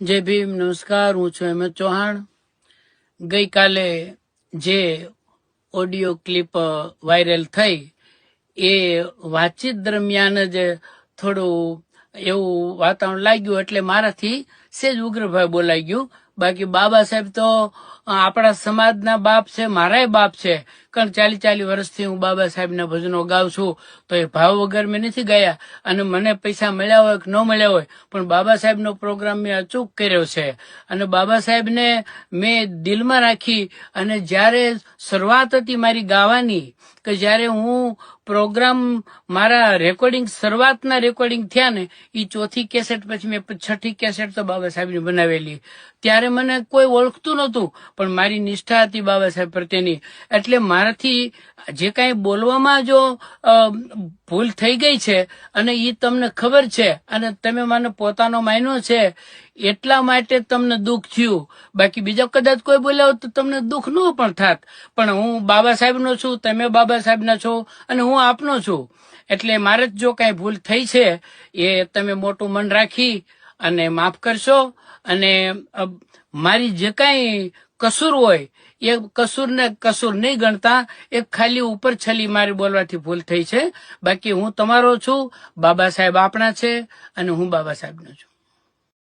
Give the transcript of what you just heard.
જય ભીમ, નમસ્કાર, હું છું અહેમદ ચૌહાણ. ગઈકાલે જે ઓડિયો ક્લિપ વાયરલ થઈ, એ વાતચીત દરમિયાન જ થોડું એવું વાતાવરણ લાગ્યું, એટલે મારાથી સેજ ઉગ્રભાઈ બોલાઈ ગયું. બાકી બાબા સાહેબ તો આપણા સમાજના બાપ છે, મારાય બાપ છે. કારણ ચાલી ચાલી વર્ષથી હું બાબા સાહેબના ભજનો ગાઉં છું, તો એ ભાવ વગર મેં નથી ગયા. અને મને પૈસા મળ્યા હોય કે ન મળ્યા હોય, પણ બાબા સાહેબનો પ્રોગ્રામ મેં અચૂક કર્યો છે. અને બાબા સાહેબને મેં દિલમાં રાખી, અને જ્યારે શરૂઆત હતી મારી ગાવાની, કે જ્યારે હું પ્રોગ્રામ મારા રેકોર્ડિંગ, શરૂઆતના રેકોર્ડિંગ થયા ને એ ચોથી કેસેટ પછી મેં છઠ્ઠી કેસેટ તો બાબા સાહેબની બનાવેલી. ત્યારે મને કોઈ ઓળખતું નહોતું, પણ મારી નિષ્ઠા હતી બાબા સાહેબ પ્રત્યેની. એટલે મારાથી જે કાંઈ બોલવામાં જો ભૂલ થઈ ગઈ છે, અને એ તમને ખબર છે, અને તમે મને પોતાનો માન્યો છે, એટલા માટે તમને દુઃખ થયું. બાકી બીજા કદાચ કોઈ બોલ્યા તો તમને દુઃખ ન પણ થાત. પણ હું બાબા સાહેબનો છું, તમે બાબા સાહેબના છો, અને હું આપનો છું. એટલે મારે જ જો કાંઈ ભૂલ થઈ છે, એ તમે મોટું મન રાખી અને માફ કરશો, અને મારી જે કાંઈ કસૂર હોય, એ કસૂરને કસૂર નહીં ગણતા, એ ખાલી ઉપર છલી મારી બોલવાથી ભૂલ થઈ છે. બાકી હું તમારો છું, બાબા સાહેબ આપણા છે, અને હું બાબા સાહેબનો છું.